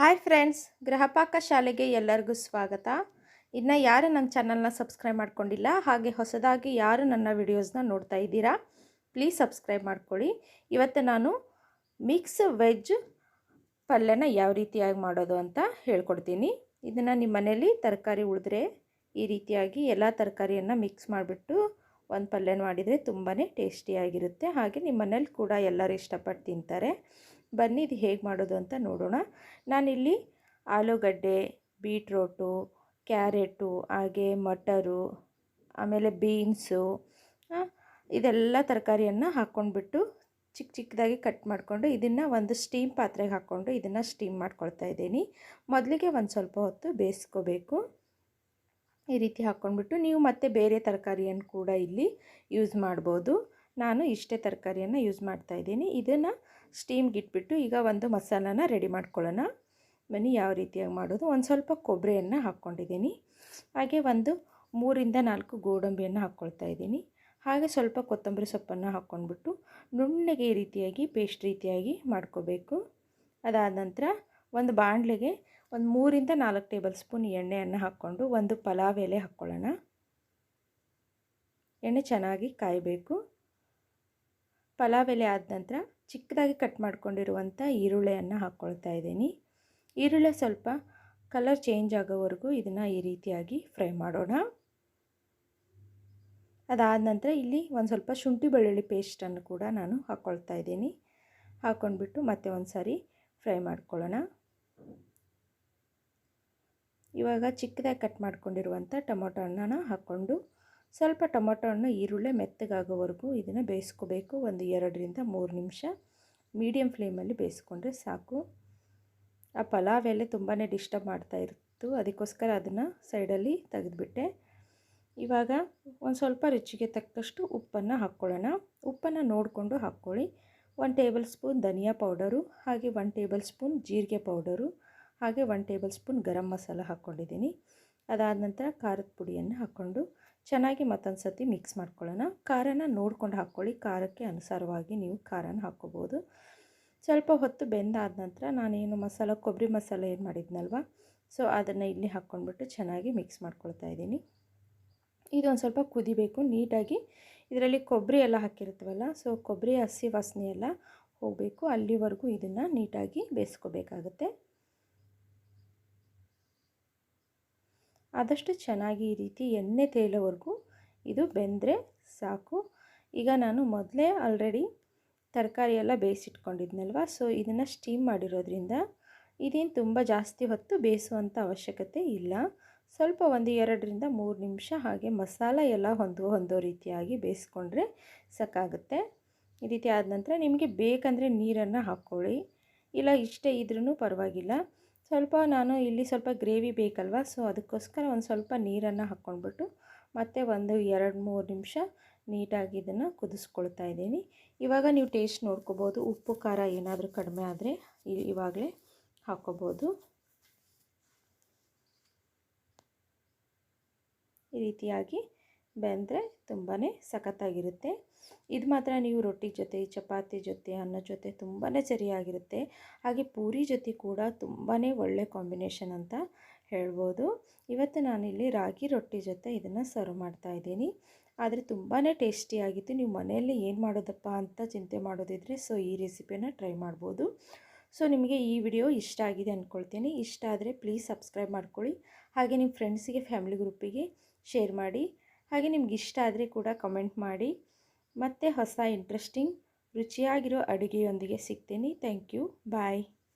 Hi friends Gruhapaka ಶಾಲೆಗೆ ಎಲ್ಲರಿಗೂ ಸ್ವಾಗತ. ಇನ್ನು ಯಾರು ನನ್ನ ಚಾನಲ್ನ ಸಬ್ಸ್ಕ್ರೈಬ್ ಮಾಡ್ಕೊಂಡಿಲ್ಲ, ಹಾಗೆ ಹೊಸದಾಗಿ ಯಾರು ನನ್ನ ವಿಡಿಯೋಸ್ನ ನೋಡ್ತಾ ಇದ್ದೀರಾ, ಪ್ಲೀಸ್ ಸಬ್ಸ್ಕ್ರೈಬ್ ಮಾಡ್ಕೊಳ್ಳಿ. ಇವತ್ತು ನಾನು ಮಿಕ್ಸ್ ವೆಜ್ ಪಲ್ಯನ ಯಾವ ರೀತಿಯಾಗಿ ಮಾಡೋದು ಅಂತ ಹೇಳ್ಕೊಡ್ತೀನಿ. ಇದನ್ನು ನಿಮ್ಮ ಮನೇಲಿ ತರಕಾರಿ ಉಳಿದ್ರೆ ಈ ರೀತಿಯಾಗಿ ಎಲ್ಲ ತರಕಾರಿಯನ್ನು ಮಿಕ್ಸ್ ಮಾಡಿಬಿಟ್ಟು ಒಂದು ಪಲ್ಯನ ಮಾಡಿದರೆ ತುಂಬಾ ಟೇಸ್ಟಿಯಾಗಿರುತ್ತೆ. ಹಾಗೆ ನಿಮ್ಮ ಮನೇಲಿ ಕೂಡ ಎಲ್ಲರೂ ಇಷ್ಟಪಟ್ಟು ತಿಂತಾರೆ. ಬನ್ನಿ, ಇದು ಹೇಗೆ ಮಾಡೋದು ಅಂತ ನೋಡೋಣ. ನಾನಿಲ್ಲಿ ಆಲೂಗಡ್ಡೆ, ಬೀಟ್ರೋಟು, ಕ್ಯಾರೆಟು, ಹಾಗೆ ಮಟರು, ಆಮೇಲೆ ಬೀನ್ಸು ಇದೆಲ್ಲ ತರಕಾರಿಯನ್ನು ಹಾಕ್ಕೊಂಡ್ಬಿಟ್ಟು ಚಿಕ್ಕ ಚಿಕ್ಕದಾಗಿ ಕಟ್ ಮಾಡಿಕೊಂಡು ಇದನ್ನು ಒಂದು ಸ್ಟೀಮ್ ಪಾತ್ರೆಗೆ ಹಾಕ್ಕೊಂಡು ಇದನ್ನು ಸ್ಟೀಮ್ ಮಾಡ್ಕೊಳ್ತಾ ಇದ್ದೀನಿ. ಮೊದಲಿಗೆ ಒಂದು ಸ್ವಲ್ಪ ಹೊತ್ತು ಬೇಯಿಸ್ಕೋಬೇಕು. ಈ ರೀತಿ ಹಾಕ್ಕೊಂಡ್ಬಿಟ್ಟು ನೀವು ಮತ್ತೆ ಬೇರೆ ತರಕಾರಿಯನ್ನು ಕೂಡ ಇಲ್ಲಿ ಯೂಸ್ ಮಾಡ್ಬೋದು. ನಾನು ಇಷ್ಟೇ ತರಕಾರಿಯನ್ನು ಯೂಸ್ ಮಾಡ್ತಾ ಇದ್ದೀನಿ. ಇದನ್ನು ಸ್ಟೀಮ್ಗೆ ಇಟ್ಬಿಟ್ಟು ಈಗ ಒಂದು ಮಸಾಲಾನ ರೆಡಿ ಮಾಡ್ಕೊಳ್ಳೋಣ. ಬನ್ನಿ ಯಾವ ರೀತಿಯಾಗಿ ಮಾಡೋದು. ಒಂದು ಸ್ವಲ್ಪ ಕೊಬ್ಬರಿಯನ್ನು ಹಾಕ್ಕೊಂಡಿದ್ದೀನಿ. ಹಾಗೆ ಒಂದು ಮೂರಿಂದ ನಾಲ್ಕು ಗೋಡಂಬಿಯನ್ನು ಹಾಕ್ಕೊಳ್ತಾ ಇದ್ದೀನಿ. ಹಾಗೆ ಸ್ವಲ್ಪ ಕೊತ್ತಂಬರಿ ಸೊಪ್ಪನ್ನು ಹಾಕ್ಕೊಂಡ್ಬಿಟ್ಟು ನುಣ್ಣಗೆ ಈ ರೀತಿಯಾಗಿ ಪೇಸ್ಟ್ ರೀತಿಯಾಗಿ ಮಾಡ್ಕೋಬೇಕು. ಅದಾದ ನಂತರ ಒಂದು ಬಾಣಲೆಗೆ ಒಂದು ಮೂರಿಂದ ನಾಲ್ಕು ಟೇಬಲ್ ಸ್ಪೂನ್ ಎಣ್ಣೆಯನ್ನು ಹಾಕ್ಕೊಂಡು ಒಂದು ಪಲಾವ್ ಎಲೆ ಹಾಕ್ಕೊಳ್ಳೋಣ. ಎಣ್ಣೆ ಚೆನ್ನಾಗಿ ಕಾಯಬೇಕು. ಪಲಾವ್ ಎಲೆ ಆದ ನಂತರ ಚಿಕ್ಕದಾಗಿ ಕಟ್ ಮಾಡ್ಕೊಂಡಿರುವಂಥ ಈರುಳ್ಳಿಯನ್ನು ಹಾಕ್ಕೊಳ್ತಾ ಇದ್ದೀನಿ. ಈರುಳ್ಳಿ ಸ್ವಲ್ಪ ಕಲರ್ ಚೇಂಜ್ ಆಗೋವರೆಗೂ ಇದನ್ನು ಈ ರೀತಿಯಾಗಿ ಫ್ರೈ ಮಾಡೋಣ. ಅದಾದ ನಂತರ ಇಲ್ಲಿ ಒಂದು ಸ್ವಲ್ಪ ಶುಂಠಿ ಬೆಳ್ಳುಳ್ಳಿ ಪೇಸ್ಟನ್ನು ಕೂಡ ನಾನು ಹಾಕ್ಕೊಳ್ತಾ ಇದ್ದೀನಿ. ಹಾಕ್ಕೊಂಡ್ಬಿಟ್ಟು ಮತ್ತೆ ಒಂದು ಸಾರಿ ಫ್ರೈ ಮಾಡ್ಕೊಳ್ಳೋಣ. ಇವಾಗ ಚಿಕ್ಕದಾಗಿ ಕಟ್ ಮಾಡ್ಕೊಂಡಿರುವಂಥ ಟೊಮೊಟೊ ಹಣ್ಣನ್ನು ಹಾಕ್ಕೊಂಡು ಸ್ವಲ್ಪ ಟೊಮೊಟೊ ಹಣ್ಣು ಈರುಳ್ಳಿ ಮೆತ್ತಗಾಗೋವರೆಗೂ ಇದನ್ನು ಬೇಯಿಸ್ಕೋಬೇಕು. ಒಂದು ಎರಡರಿಂದ ಮೂರು ನಿಮಿಷ ಮೀಡಿಯಮ್ ಫ್ಲೇಮಲ್ಲಿ ಬೇಯಿಸ್ಕೊಂಡ್ರೆ ಸಾಕು. ಆ ಪಲಾವ್ ಎಲೆ ತುಂಬಾ ಡಿಸ್ಟರ್ಬ್ ಮಾಡ್ತಾ ಇತ್ತು. ಅದಕ್ಕೋಸ್ಕರ ಅದನ್ನು ಸೈಡಲ್ಲಿ ತೆಗೆದುಬಿಟ್ಟೆ. ಇವಾಗ ಒಂದು ಸ್ವಲ್ಪ ರುಚಿಗೆ ತಕ್ಕಷ್ಟು ಉಪ್ಪನ್ನು ಹಾಕ್ಕೊಳ್ಳೋಣ. ಉಪ್ಪನ್ನು ನೋಡಿಕೊಂಡು ಹಾಕ್ಕೊಳ್ಳಿ. ಒನ್ ಟೇಬಲ್ ಸ್ಪೂನ್ ಧನಿಯಾ ಪೌಡರು, ಹಾಗೆ ಒನ್ ಟೇಬಲ್ ಸ್ಪೂನ್ ಜೀರಿಗೆ ಪೌಡರು, ಹಾಗೆ one tablespoon garam masala ಹಾಕ್ಕೊಂಡಿದ್ದೀನಿ. ಅದಾದ ನಂತರ ಖಾರದ ಪುಡಿಯನ್ನು ಹಾಕ್ಕೊಂಡು ಚೆನ್ನಾಗಿ ಮತ್ತೊಂದು ಸರ್ತಿ ಮಿಕ್ಸ್ ಮಾಡ್ಕೊಳ್ಳೋಣ. ಖಾರನ ನೋಡ್ಕೊಂಡು ಹಾಕ್ಕೊಳ್ಳಿ. ಖಾರಕ್ಕೆ ಅನುಸಾರವಾಗಿ ನೀವು ಖಾರನ ಹಾಕ್ಕೋಬೋದು. ಸ್ವಲ್ಪ ಹೊತ್ತು ಬೆಂದಾದ ನಂತರ ನಾನೇನು ಮಸಾಲ, ಕೊಬ್ಬರಿ ಮಸಾಲ ಏನು ಮಾಡಿದ್ನಲ್ವ? ಸೊ ಅದನ್ನು ಇಲ್ಲಿ ಹಾಕ್ಕೊಂಡ್ಬಿಟ್ಟು ಚೆನ್ನಾಗಿ ಮಿಕ್ಸ್ ಮಾಡ್ಕೊಳ್ತಾ ಇದ್ದೀನಿ. ಇದೊಂದು ಸ್ವಲ್ಪ ಕುದಿಬೇಕು. ನೀಟಾಗಿ ಇದರಲ್ಲಿ ಕೊಬ್ಬರಿ ಎಲ್ಲ ಹಾಕಿರ್ತೀವಲ್ಲ ಸೊ ಕೊಬ್ಬರಿ, ಹಸಿ ವಾಸನೆ ಎಲ್ಲ ಹೋಗಬೇಕು. ಅಲ್ಲಿವರೆಗೂ ಇದನ್ನು ನೀಟಾಗಿ ಬೇಯಿಸ್ಕೋಬೇಕಾಗುತ್ತೆ. ಆದಷ್ಟು ಚೆನ್ನಾಗಿ ಈ ರೀತಿ ಎಣ್ಣೆ ತೇಲೋವರೆಗೂ ಇದು ಬೆಂದರೆ ಸಾಕು. ಈಗ ನಾನು ಮೊದಲೇ ಆಲ್ರೆಡಿ ತರಕಾರಿ ಎಲ್ಲ ಬೇಯಿಸಿಟ್ಕೊಂಡಿದ್ನಲ್ವ? ಸೊ ಇದನ್ನು ಸ್ಟೀಮ್ ಮಾಡಿರೋದ್ರಿಂದ ಇದೇನು ತುಂಬ ಜಾಸ್ತಿ ಹೊತ್ತು ಬೇಯಿಸುವಂಥ ಅವಶ್ಯಕತೆ ಇಲ್ಲ. ಸ್ವಲ್ಪ ಒಂದು ಎರಡರಿಂದ ಮೂರು ನಿಮಿಷ ಹಾಗೆ ಮಸಾಲ ಎಲ್ಲ ಹೊಂದು ಹೊಂದೋ ರೀತಿಯಾಗಿ ಬೇಯಿಸ್ಕೊಂಡ್ರೆ ಸಾಕಾಗುತ್ತೆ. ಈ ರೀತಿ ಆದ ನಂತರ ನಿಮಗೆ ಬೇಕಂದರೆ ನೀರನ್ನು ಹಾಕ್ಕೊಳ್ಳಿ. ಇಲ್ಲ ಇಷ್ಟೇ ಇದ್ರೂ ಪರವಾಗಿಲ್ಲ. ಸ್ವಲ್ಪ ನಾನು ಇಲ್ಲಿ ಸ್ವಲ್ಪ ಗ್ರೇವಿ ಬೇಕಲ್ವ, ಸೊ ಅದಕ್ಕೋಸ್ಕರ ಒಂದು ಸ್ವಲ್ಪ ನೀರನ್ನು ಹಾಕ್ಕೊಂಡ್ಬಿಟ್ಟು ಮತ್ತೆ ಒಂದು ಎರಡು ಮೂರು ನಿಮಿಷ ನೀಟಾಗಿ ಇದನ್ನು ಕುದಿಸ್ಕೊಳ್ತಾ ಇದ್ದೀನಿ. ಇವಾಗ ನೀವು ಟೇಸ್ಟ್ ನೋಡ್ಕೋಬೋದು, ಉಪ್ಪು, ಖಾರ ಏನಾದರೂ ಕಡಿಮೆ ಆದರೆ ಇವಾಗಲೇ ಹಾಕ್ಕೋಬೋದು ಈ ರೀತಿಯಾಗಿ ಬೆಂದರೆ ತುಂಬಾ ಸಖತ್ತಾಗಿರುತ್ತೆ. ಇದು ಮಾತ್ರ ನೀವು ರೊಟ್ಟಿ ಜೊತೆ, ಚಪಾತಿ ಜೊತೆ, ಅನ್ನ ಜೊತೆ ತುಂಬಾ ಸರಿಯಾಗಿರುತ್ತೆ. ಹಾಗೆ ಪೂರಿ ಜೊತೆ ಕೂಡ ತುಂಬಾ ಒಳ್ಳೆ ಕಾಂಬಿನೇಷನ್ ಅಂತ ಹೇಳ್ಬೋದು. ಇವತ್ತು ನಾನಿಲ್ಲಿ ರಾಗಿ ರೊಟ್ಟಿ ಜೊತೆ ಇದನ್ನು ಸರ್ವ್ ಮಾಡ್ತಾ ಇದ್ದೀನಿ. ಆದರೆ ತುಂಬಾ ಟೇಸ್ಟಿಯಾಗಿತ್ತು ನೀವು ಮನೆಯಲ್ಲಿ ಏನು ಮಾಡೋದಪ್ಪ ಅಂತ ಚಿಂತೆ ಮಾಡೋದಿದ್ರೆ ಸೊ ಈ ರೆಸಿಪಿನ ಟ್ರೈ ಮಾಡ್ಬೋದು. ಸೊ ನಿಮಗೆ ಈ ವಿಡಿಯೋ ಇಷ್ಟ ಆಗಿದೆ ಅಂದ್ಕೊಳ್ತೀನಿ ಇಷ್ಟ ಆದರೆ ಪ್ಲೀಸ್ ಸಬ್ಸ್ಕ್ರೈಬ್ ಮಾಡ್ಕೊಳ್ಳಿ. ಹಾಗೆ ನಿಮ್ಮ ಫ್ರೆಂಡ್ಸಿಗೆ, ಫ್ಯಾಮಿಲಿ ಗ್ರೂಪಿಗೆ ಶೇರ್ ಮಾಡಿ. ಹಾಗೆ ನಿಮ್ಗೆ ಇಷ್ಟ ಆದರೆ ಕೂಡ ಕಮೆಂಟ್ ಮಾಡಿ. ಮತ್ತೆ ಹೊಸ ಇಂಟ್ರೆಸ್ಟಿಂಗ್ ರುಚಿಯಾಗಿರೋ ಅಡುಗೆಯೊಂದಿಗೆ ಸಿಗ್ತೀನಿ. Thank you bye